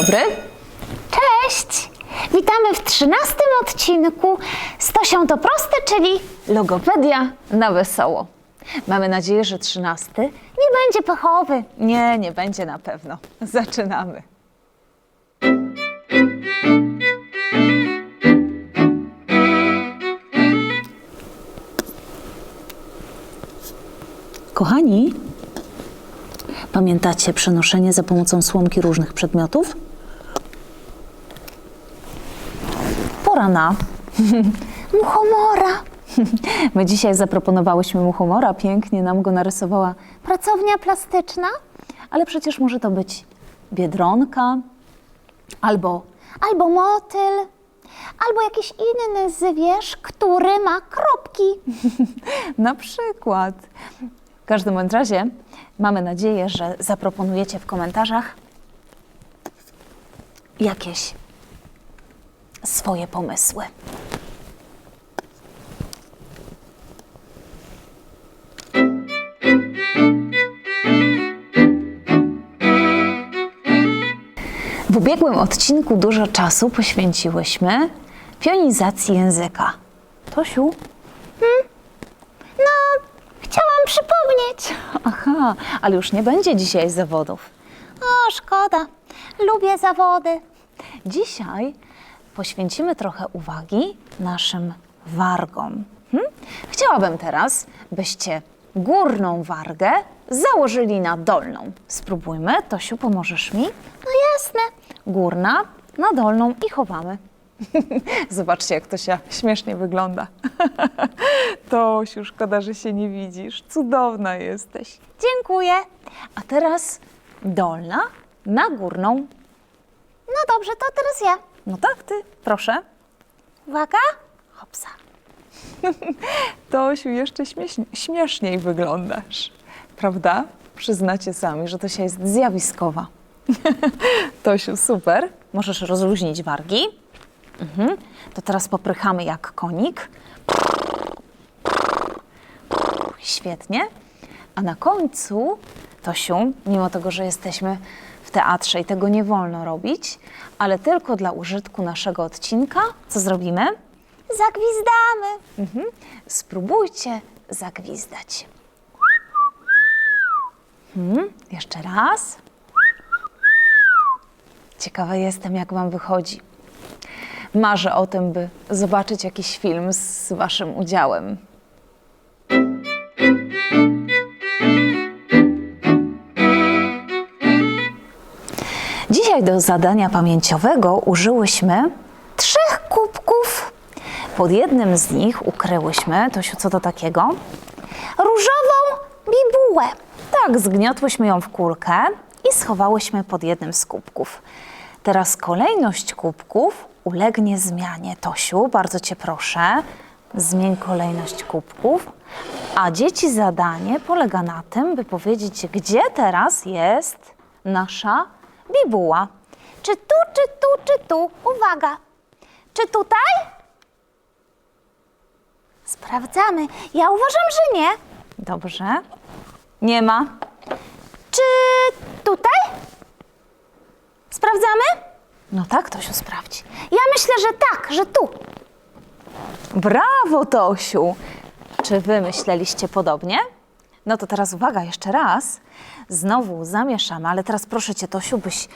Dobry. Cześć! Witamy w trzynastym odcinku z Tosią to proste, czyli Logopedia na wesoło. Mamy nadzieję, że trzynasty nie będzie pechowy. nie, nie będzie na pewno. Zaczynamy. Kochani, pamiętacie przenoszenie za pomocą słomki różnych przedmiotów? Na Muchomora. My dzisiaj zaproponowałyśmy mu humora, pięknie nam go narysowała, Pracownia plastyczna ale przecież może to być biedronka albo albo motyl, albo jakiś inny zwierz, który ma kropki. na przykład. W każdym bądź razie mamy nadzieję, że zaproponujecie w komentarzach jakieś swoje pomysły. W ubiegłym odcinku dużo czasu poświęciłyśmy pionizacji języka. Tosiu, No, chciałam przypomnieć. Aha, ale już nie będzie dzisiaj zawodów. O, szkoda. Lubię zawody. Dzisiaj poświęcimy trochę uwagi naszym wargom. Hm? Chciałabym teraz, byście górną wargę założyli na dolną. Spróbujmy. Tosiu, pomożesz mi? No jasne. Górna na dolną i chowamy. Zobaczcie, jak Tosia śmiesznie wygląda. Tosiu, szkoda, że się nie widzisz. Cudowna jesteś. Dziękuję. A teraz dolna na górną. No dobrze, to teraz ja. No tak, ty, proszę. Uwaga. Hopsa. Tosiu, jeszcze śmiesznie, śmieszniej wyglądasz. Prawda? Przyznacie sami, że Tosia jest zjawiskowa. Tosiu, super. Możesz rozluźnić wargi. Mhm. To teraz poprychamy jak konik. Świetnie. A na końcu, Tosiu, mimo tego, że jesteśmy w teatrze i tego nie wolno robić, ale tylko dla użytku naszego odcinka, co zrobimy? Zagwizdamy. Mhm. Spróbujcie zagwizdać. Mhm. Jeszcze raz. Ciekawa jestem, jak Wam wychodzi. Marzę o tym, by zobaczyć jakiś film z Waszym udziałem. Dzisiaj do zadania pamięciowego użyłyśmy Trzech kubków pod jednym z nich ukryłyśmy, Tosiu, co to takiego? różową bibułę. Tak, zgniotłyśmy ją w kulkę i schowałyśmy pod jednym z kubków. Teraz kolejność kubków ulegnie zmianie. Tosiu, bardzo Cię proszę, zmień kolejność kubków. A dzieci zadanie polega na tym, by powiedzieć, gdzie teraz jest nasza bibuła. Czy tu, czy tu, czy tu? Uwaga. Czy tutaj? Sprawdzamy. Ja uważam, że nie. Dobrze. Nie ma. Czy tutaj? Sprawdzamy? No tak, Tosiu, sprawdź. Ja myślę, że tak, że tu. Brawo, Tosiu! Czy wy myśleliście podobnie? No to teraz uwaga, jeszcze raz. Znowu zamieszamy, ale teraz proszę cię, Tosiu, byś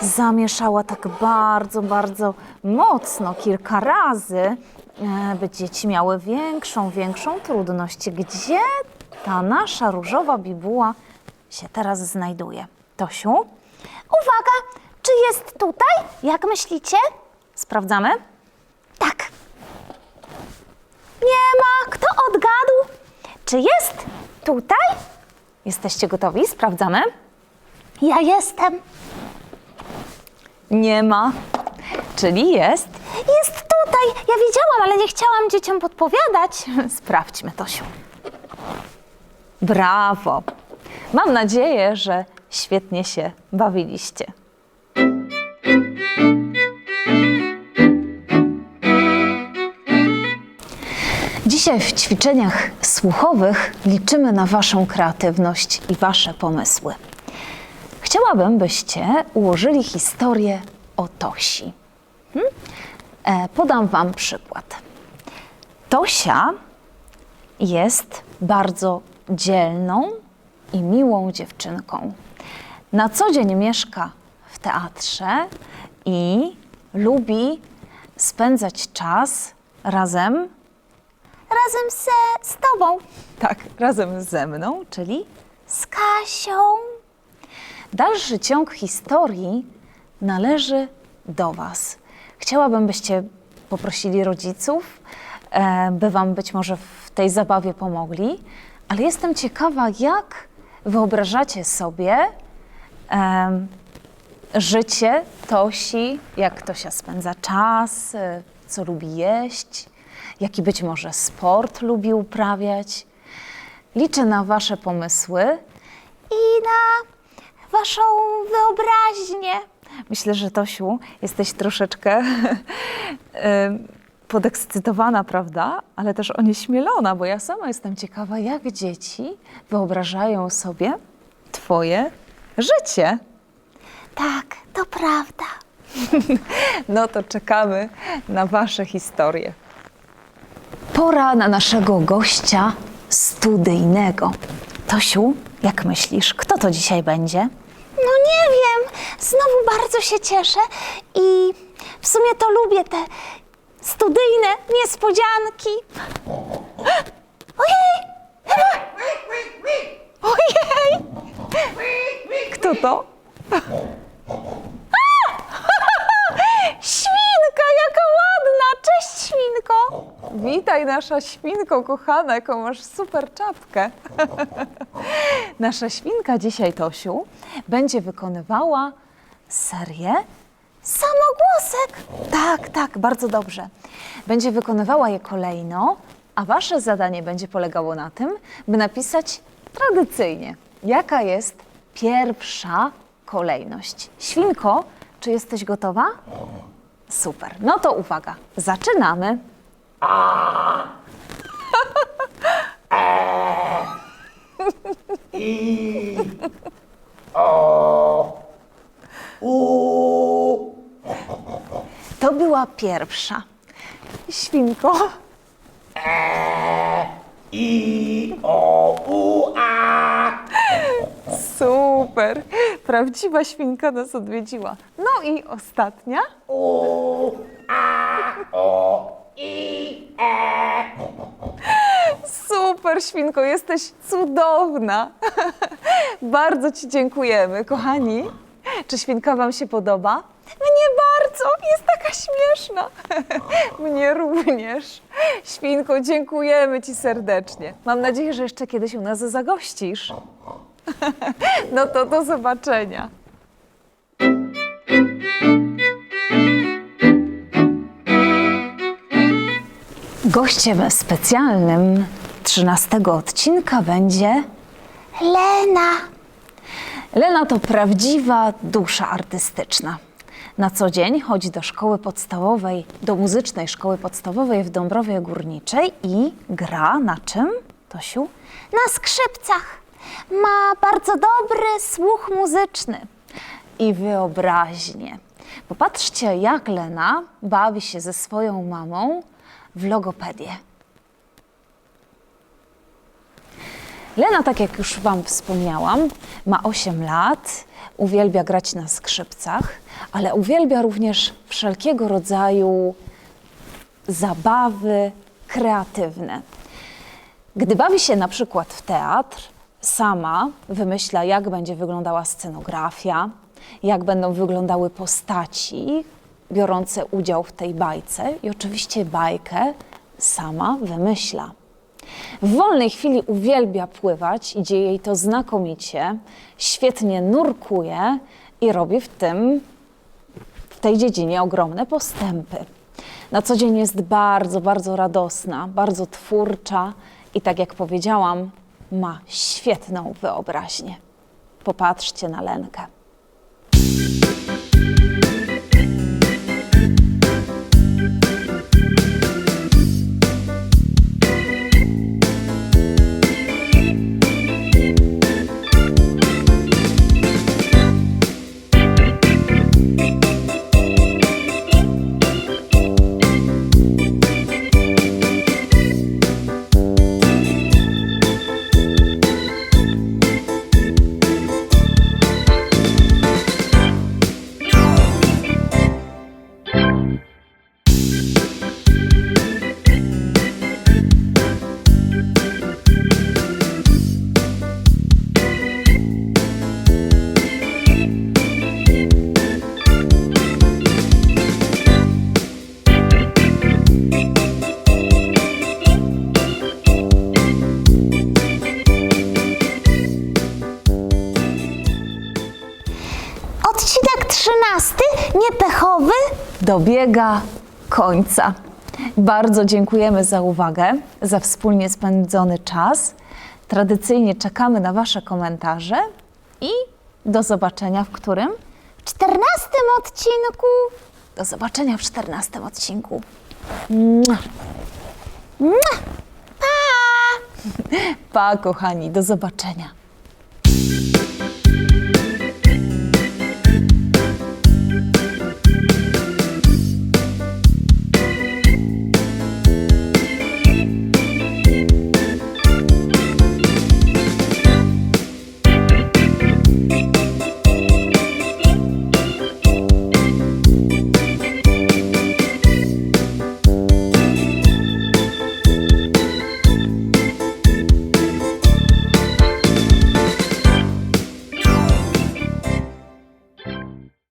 zamieszała tak bardzo, bardzo mocno, kilka razy, e, by dzieci miały większą, większą trudność. Gdzie ta nasza różowa bibuła się teraz znajduje? Tosiu, Uwaga, czy jest tutaj? Jak myślicie? sprawdzamy? Tak. Nie ma. Kto odgadł? Czy jest tutaj? Jesteście gotowi? Sprawdzamy? Ja jestem. Nie ma. Czyli jest Jest tutaj. Ja wiedziałam, ale nie chciałam dzieciom podpowiadać. Sprawdźmy, Tosiu. Brawo! Mam nadzieję, że świetnie się bawiliście. Dzisiaj w ćwiczeniach słuchowych liczymy na Waszą kreatywność i Wasze pomysły. Chciałabym byście ułożyli historię o Tosi. Hmm? E, podam Wam przykład. Tosia jest bardzo dzielną i miłą dziewczynką. Na co dzień mieszka w teatrze i lubi spędzać czas razem. Razem ze, z tobą. Tak, razem ze mną, czyli Z Kasią. dalszy ciąg historii należy do Was. Chciałabym, byście poprosili rodziców, e, by Wam być może w tej zabawie pomogli, ale jestem ciekawa, jak wyobrażacie sobie em, życie Tosi, jak Tosia spędza czas, e, co lubi jeść, jaki być może sport lubi uprawiać. Liczę na Wasze pomysły. I na waszą wyobraźnię. Myślę, że Tosiu, jesteś troszeczkę podekscytowana, prawda? Ale też onieśmielona, bo ja sama jestem ciekawa, jak dzieci wyobrażają sobie Twoje życie. Tak, to prawda. No to czekamy na Wasze historie. Pora na naszego gościa studyjnego. Tosiu, jak myślisz, kto to dzisiaj będzie? No nie wiem, znowu bardzo się cieszę i w sumie to lubię te studyjne niespodzianki. Ojej! Ojej! Kto to? Świnka, jaka ładna! Cześć, świnko! Witaj, nasza świnko kochana, jaką masz super czapkę. Nasza świnka dzisiaj, Tosiu, będzie wykonywała serię Samogłosek! tak, tak, bardzo dobrze. Będzie wykonywała je kolejno, a wasze zadanie będzie polegało na tym, by napisać tradycyjnie, jaka jest pierwsza kolejność. Świnko, czy jesteś gotowa? Super. No to uwaga, zaczynamy. To była pierwsza. Świnko. Super. Prawdziwa świnka nas odwiedziła. No i ostatnia. Super, świnko, jesteś cudowna. Bardzo Ci dziękujemy, kochani. Czy świnka Wam się podoba? Mnie bardzo, jest taka śmieszna. Mnie również. Świnko, dziękujemy Ci serdecznie. Mam nadzieję, że jeszcze kiedyś u nas zagościsz. No to do zobaczenia. Gościem specjalnym 13 odcinka będzie Lena! Lena to prawdziwa dusza artystyczna. Na co dzień chodzi do szkoły podstawowej, do muzycznej szkoły podstawowej w Dąbrowie Górniczej i gra na czym, Tosiu? Na skrzypcach. Ma bardzo dobry słuch muzyczny. I wyobraźnię. Popatrzcie, jak Lena bawi się ze swoją mamą w logopedię. Lena, tak jak już Wam wspomniałam, ma 8 lat, uwielbia grać na skrzypcach, ale uwielbia również wszelkiego rodzaju zabawy kreatywne. Gdy bawi się na przykład w teatr, sama wymyśla, jak będzie wyglądała scenografia, jak będą wyglądały postaci biorące udział w tej bajce i oczywiście bajkę sama wymyśla. W wolnej chwili uwielbia pływać, idzie jej to znakomicie, świetnie nurkuje i robi w tym, w tej dziedzinie ogromne postępy. Na co dzień jest bardzo, bardzo radosna, bardzo twórcza i tak jak powiedziałam, ma świetną wyobraźnię. Popatrzcie na Lenkę. Niepechowy? dobiega końca. Bardzo dziękujemy za uwagę, za wspólnie spędzony czas. Tradycyjnie czekamy na Wasze komentarze i do zobaczenia w którym? W czternastym odcinku. Do zobaczenia w czternastym odcinku. Pa! Pa, kochani, do zobaczenia.